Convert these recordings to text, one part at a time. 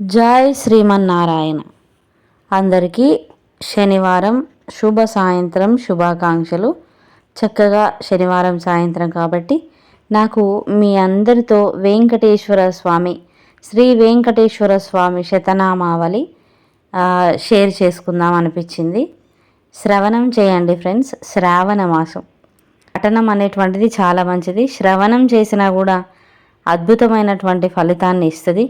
జై శ్రీమన్నారాయణ. అందరికీ శనివారం శుభ సాయంత్రం శుభాకాంక్షలు. చక్కగా శనివారం సాయంత్రం కాబట్టి నాకు మీ అందరితో వెంకటేశ్వర స్వామి శ్రీ వెంకటేశ్వర స్వామి శతనామావళి షేర్ చేసుకుందాం అనిపించింది. శ్రవణం చేయండి ఫ్రెండ్స్ శ్రావణ మాసం. పఠనం అనేటువంటిది చాలా మంచిది. శ్రవణం చేసినా కూడా అద్భుతమైనటువంటి ఫలితాన్ని ఇస్తుంది.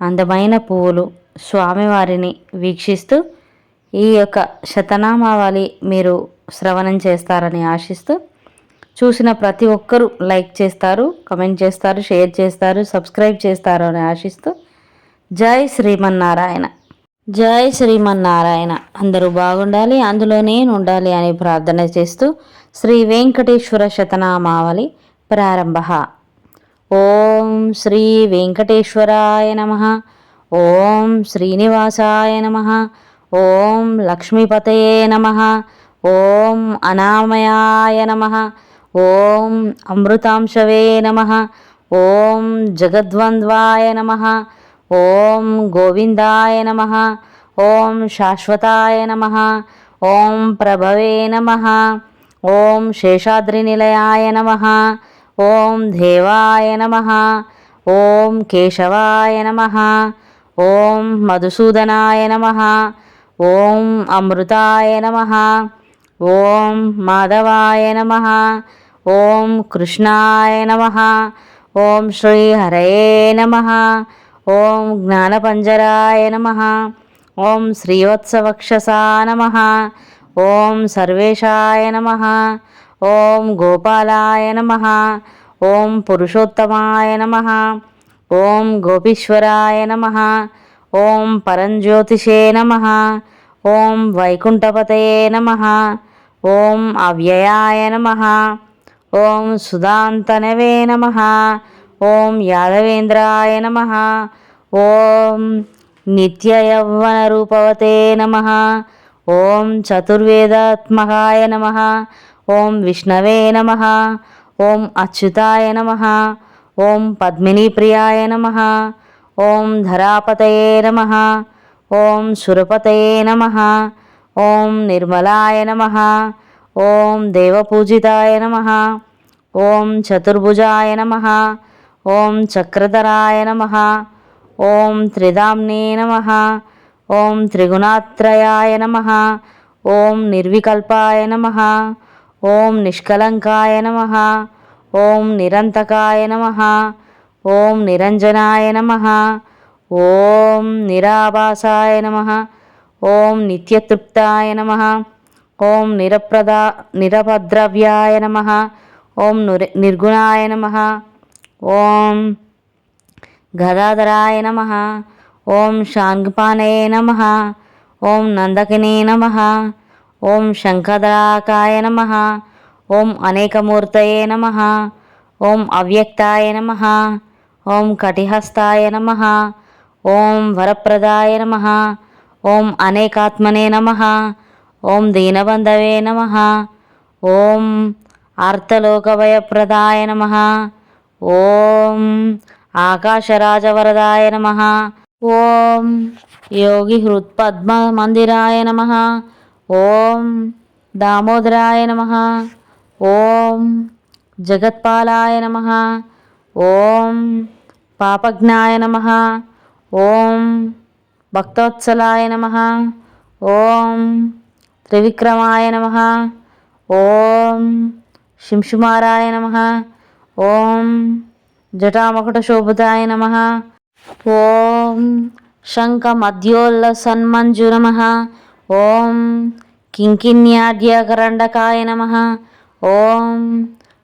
అందమైన పువ్వులు స్వామివారిని వీక్షిస్తూ ఈ యొక్క శతనామావళి మీరు శ్రవణం చేస్తారని ఆశిస్తూ చూసిన ప్రతి ఒక్కరూ లైక్ చేస్తారు కమెంట్ చేస్తారు షేర్ చేస్తారు సబ్స్క్రైబ్ చేస్తారు అని ఆశిస్తూ జై శ్రీమన్నారాయణ. జై శ్రీమన్నారాయణ. అందరూ బాగుండాలి అందులో నేను ఉండాలి అని ప్రార్థన చేస్తూ శ్రీ వెంకటేశ్వర శతనామావళి ప్రారంభ ఓం శ్రీ వెంకటేశ్వరాయ నమ. ఓం శ్రీనివాసాయ నమ. ఓం లక్ష్మీపతయే నమ. ఓం అనామయాయ నమ. ఓం అమృతాంశవే నమ. ఓం జగద్వంద్వాయ నమ. ఓం గోవిందాయ నమ. ఓం శాశ్వతాయ నమ. ఓం ప్రభవే నమ. ఓం శేషాద్రినిలయాయ నమ. ఓం దేవాయ నమ. ఓం కేశవాయ నమ. ఓం మధుసూదనాయ నమ. ఓం అమృతాయ నమ. ఓం మాధవాయ నమ. ఓం కృష్ణాయ నమ. ఓం శ్రీ హరయే నమ. ఓం జ్ఞానపంజరాయ నమ. ఓం శ్రీవత్సవక్షసా నమ. ఓం సర్వేశాయ నమ. ఓం గోపాలాయ నమ. ఓం పురుషోత్తమాయ నమ. ఓం గోపీశ్వరాయ నమ. ఓం పరంజ్యోతిషే నమ. ఓం వైకుంఠపతయే నమ. ఓం అవ్యయాయ నమ. ఓం సుధాంతనవే నమ. ఓం యాదవేంద్రాయ నమ. ఓం నిత్యయౌవనరూపవతే నమ. ఓం చతుర్వేదాత్మకాయ నమ. ఓం విష్ణవే నమ ఓం అచ్యుతాయ నమ ఓం పద్మినీప్రియాయ నమ ఓం ధరాపతయే నమ ఓం సురపతయే నమ ఓం నిర్మలాయ నమ ఓం దేవపూజితాయ నమ ఓం చతుర్భుజాయ నమ ఓం చక్రధరాయ నమ ఓం త్రిదామ్నే నమ ఓం త్రిగుణాత్రయాయ నమ ఓం నిర్వికల్పాయ నమ ఓం నిష్కలంకాయ నమ. ఓం నిరంతకాయ నమ. ఓం నిరంజనాయ నమ. ఓం నిరాభాసాయ నమ. ఓం నిత్యతృప్తాయ నమ. ఓం నిరప్రదా నిరపద్రవ్యాయ నమ. ఓం నిర్గుణాయ నమ. ఓం గదాధరాయ నమ. ఓం శాంగ్పానయే నమ. ఓం నందకినే నమ. ఓం శంఖదరాకాయ నమ. ఓం అనేకమూర్తయే నమ. ఓం అవ్యక్తాయ నమ. ఓం కటిహస్తాయ నమ. ఓం వరప్రదాయ నమ. ఓం అనేకాత్మనే నమ. ఓం దీనబంధవే నమ. ఓం ఆర్తలోకభయప్రదాయ నమ. ఓం ఆకాశరాజవరదాయ నమ. ఓం యోగి హృత్పద్మ మందిరాయ నమ. ఓం దామోదరాయ నమ. ఓం జగత్పాలాయ నమ. ఓం పాపజ్ఞాయ నమ. ఓం భక్తోత్సలాయ నమ. ఓం త్రివిక్రమాయ నమ. ఓం శింషుమారాయ నమ. ఓం జటామకుటశోభితాయ నమ. ఓం శంఖమధ్యోల్లసన్మంజు నమ. ఓం కింకిన్యాడ్యకరండకాయ నమ. ఓం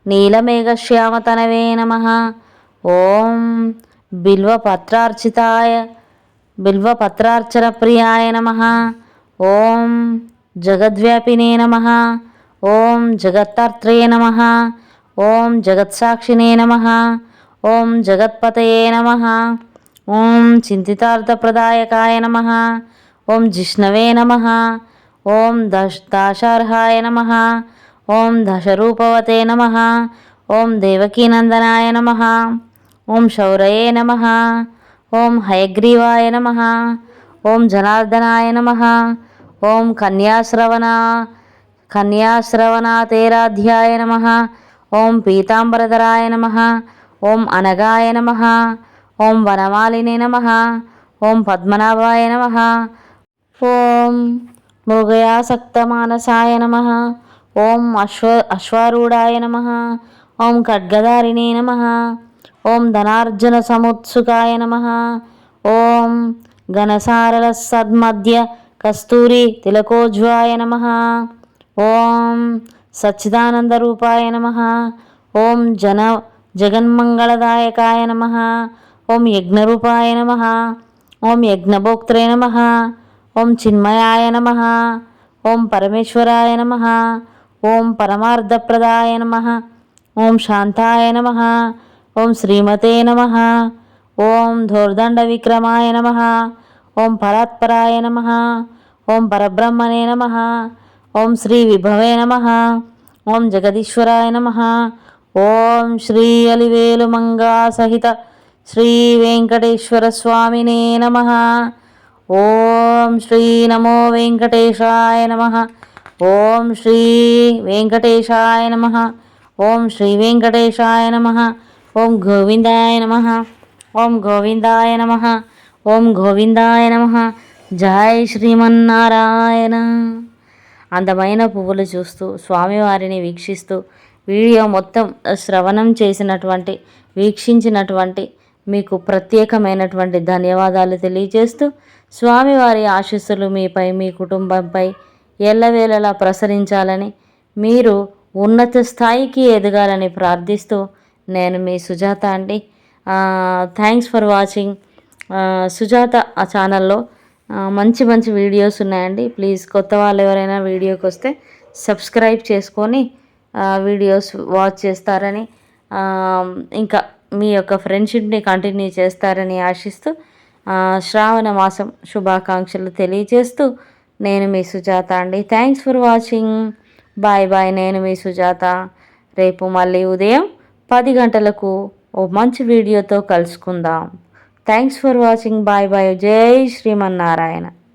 నీలమేఘశ్యామతనవే నమ. ఓం బిల్వపత్రార్చితాయ బిల్వపత్రార్చన ప్రియాయ నమ. ఓం జగద్వ్యాపినే నమ. ఓం జగత్తార్త్రే నమ. ఓం జగత్సాక్షినే నమ. ఓం జగత్పతయే నమ. ఓం చింతితార్థప్రదాయకాయ నమ. ఓం జిష్ణవే నమ ఓం దశ దాశార్హాయ నమ ఓం దశరూపవతే నమ ఓం దేవకీనందనాయ నమ ఓం శౌరయే నమ ఓం హయగ్రీవాయ నమ ఓం జనార్దనాయ నమ ఓం కన్యాశ్రవణ కన్యాశ్రవణాతేరాధ్యాయ నమ ఓం పీతాంబరధరాయ నమ ఓం అనగాయ నమ ఓం వనమాలినే నమ ఓం పద్మనాభాయ నమ ఓం మృగయాసక్త మానసాయ నమ. ఓం అశ్వ అశ్వారూఢాయ నమ. ఓం ఖడ్గదారిణే నమ. ఓం ధనార్జున సముత్సుకాయ నమ. ఓం ఘనసారల సద్మధ్య కస్తూరి తిలకోజ్వాయ నమ. ఓం సచ్చిదానంద రూపాయ నమ. ఓం జన జగన్మంగళదాయకాయ నమ. ఓం యజ్ఞరూపాయ నమ. ఓం యజ్ఞభోక్త్రే నమ. ఓం చిన్మయాయ నమ ఓం పరమేశ్వరాయ నమ ఓం పరమార్థప్రదాయ నమ ఓం శాంతాయ నమ ఓం శ్రీమతే నమ ఓం ధోర్దండ విక్రమాయ నమ ఓం పరాత్పరాయ నమ ఓం పరబ్రహ్మణే నమ ఓం శ్రీ విభవే నమ ఓం జగదీశ్వరాయ నమ ఓం శ్రీ అలివేలు మంగా సహిత శ్రీ వెంకటేశ్వర స్వామినే నమ ఓం శ్రీ నమో వెంకటేశాయ నమ. ఓం శ్రీ వెంకటేశాయ నమ. ఓం శ్రీ వెంకటేశాయ నమ. ఓం గోవిందాయ నమ. ఓం గోవిందాయ నమ. ఓం గోవిందాయ నమ. జై శ్రీమన్నారాయణ. అందమైన పువ్వులు చూస్తూ స్వామివారిని వీక్షిస్తూ వీడియో మొత్తం శ్రవణం చేసినటువంటి వీక్షించినటువంటి మీకు ప్రత్యేకమైనటువంటి ధన్యవాదాలు తెలియజేస్తూ స్వామివారి ఆశీస్సులు మీపై మీ కుటుంబంపై ఎల్లవేళలా ప్రసరించాలని మీరు ఉన్నత స్థాయికి ఎదగాలని ప్రార్థిస్తూ నేను మీ సుజాత అండి. Thanks for watching. సుజాత ఆ ఛానల్లో మంచి మంచి వీడియోస్ ఉన్నాయండి. ప్లీజ్ కొత్త వాళ్ళు ఎవరైనా వీడియోకి వస్తే సబ్స్క్రైబ్ చేసుకొని వీడియోస్ వాచ్ చేస్తారని ఇంకా మీ యొక్క ఫ్రెండ్షిప్ని కంటిన్యూ చేస్తారని ఆశిస్తూ శ్రావణ మాసం శుభాకాంక్షలు తెలియజేస్తూ నేను మీ సుజాత అండి. Thanks for watching bye bye నేను మీ సుజాత. రేపు మళ్ళీ ఉదయం పది గంటలకు ఓ మంచి వీడియోతో కలుసుకుందాం. Thanks for watching bye bye జై శ్రీమన్నారాయణ.